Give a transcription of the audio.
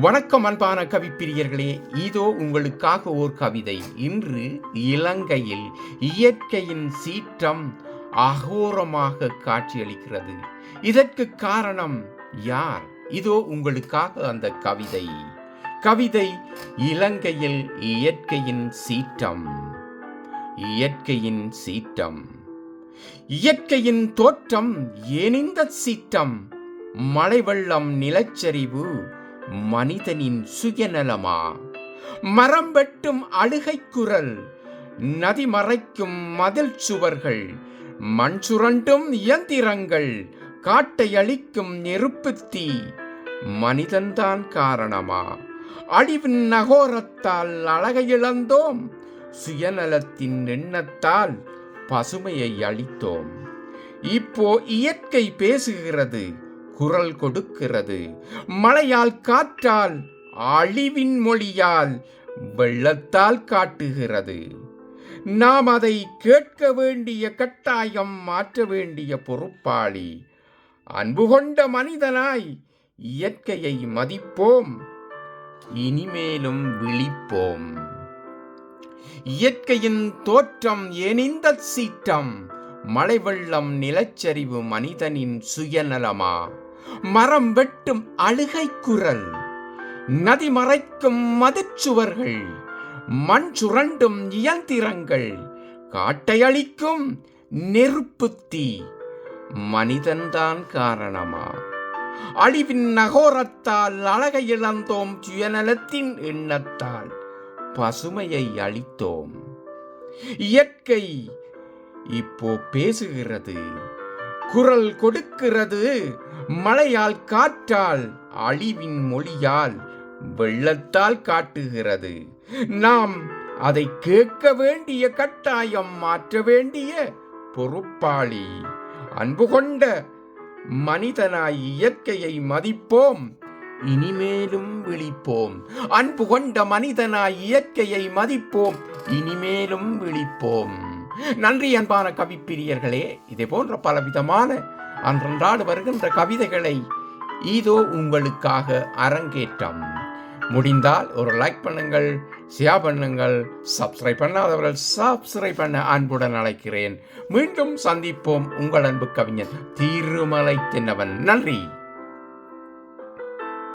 வணக்கம் அன்பான கவிப்பிரியர்களே இதோ உங்களுக்காக ஓர் கவிதை. இன்று இலங்கையில் இயற்கையின் சீற்றம் அகோரமாக காட்சியளிக்கிறது. இதற்கு காரணம் யார்? இதோ உங்களுக்காக அந்த கவிதை. கவிதை இலங்கையில் இயற்கையின் சீற்றம். இயற்கையின் சீற்றம். இயற்கையின் தோற்றம் எனிந்த சீற்றம். மழை வெள்ளம் நிலச்சரிவு மனிதனின் சுயநலமா? மரம் வெட்டும் அழுகை குரல் நதி மறைக்கும் மதில் சுவர்கள் மண் சுரண்டும் இயந்திரங்கள் காட்டை அழிக்கும் நெருப்பு தீ மனிதன்தான் காரணமா? அழிவின் நகோரத்தால் அழகை இழந்தோம் சுயநலத்தின் எண்ணத்தால் பசுமையை அளித்தோம் இப்போ இயற்கை பேசுகிறது குரல் கொடுக்கிறது. மழையால் காற்றால் அழிவின் மொழியால் வெள்ளத்தால் காட்டுகிறது. நாம் அதை கேட்க வேண்டிய கட்டாயம் மாற்ற வேண்டிய பொறுப்பாளி. அன்பு கொண்ட மனிதனாய் இயற்கையை மதிப்போம். இனிமேலும் விழிப்போம். இயற்கையின் தோற்றம் எனிந்த சீற்றம். மழை வெள்ளம் நிலச்சரிவு மனிதனின் சுயநலமா? மரம் வெட்டும் அழுகை குரல். நதி மறைக்கும் மதிச்சுவர்கள். மண் சுரண்டும் இயந்திரங்கள். காட்டை அழிக்கும் நெருப்புத்தி மனிதன்தான் காரணமா? அழிவின் நகோரத்தால் அழகை இழந்தோம் சுயநலத்தின் எண்ணத்தால். பசுமையை அழித்தோம். இயற்கை இப்போ பேசுகிறது. குரல் கொடுக்கிறது. மழையால் காற்றால் அழிவின் மொழியால் வெள்ளத்தால் காட்டுகிறது. நாம் அதை கேட்க வேண்டிய கட்டாயம் மாற்ற வேண்டிய பொறுப்பாளி. அன்பு கொண்ட மனிதனாய் இயற்கையை மதிப்போம். இனிமேலும் விழிப்போம். அன்பு கொண்ட மனிதனாய் இயற்கையை மதிப்போம். இனிமேலும் விழிப்போம். நன்றி அன்பான கவிப்பிரியர்களே இதே போன்ற பலவிதமான அன்றன்றாடு வருகின்ற கவிதைகளை இதோ உங்களுக்காக அரங்கேற்றம். முடிந்தால் ஒரு லைக் பண்ணுங்கள் ஷேர் பண்ணுங்கள் சப்ஸ்கிரைப் பண்ணாதவர்கள் சப்ஸ்கிரைப் பண்ண அன்புடன் அழைக்கிறேன். மீண்டும் சந்திப்போம் உங்கள் அன்பு கவிஞர் திருமலை தின்னவன். நன்றி.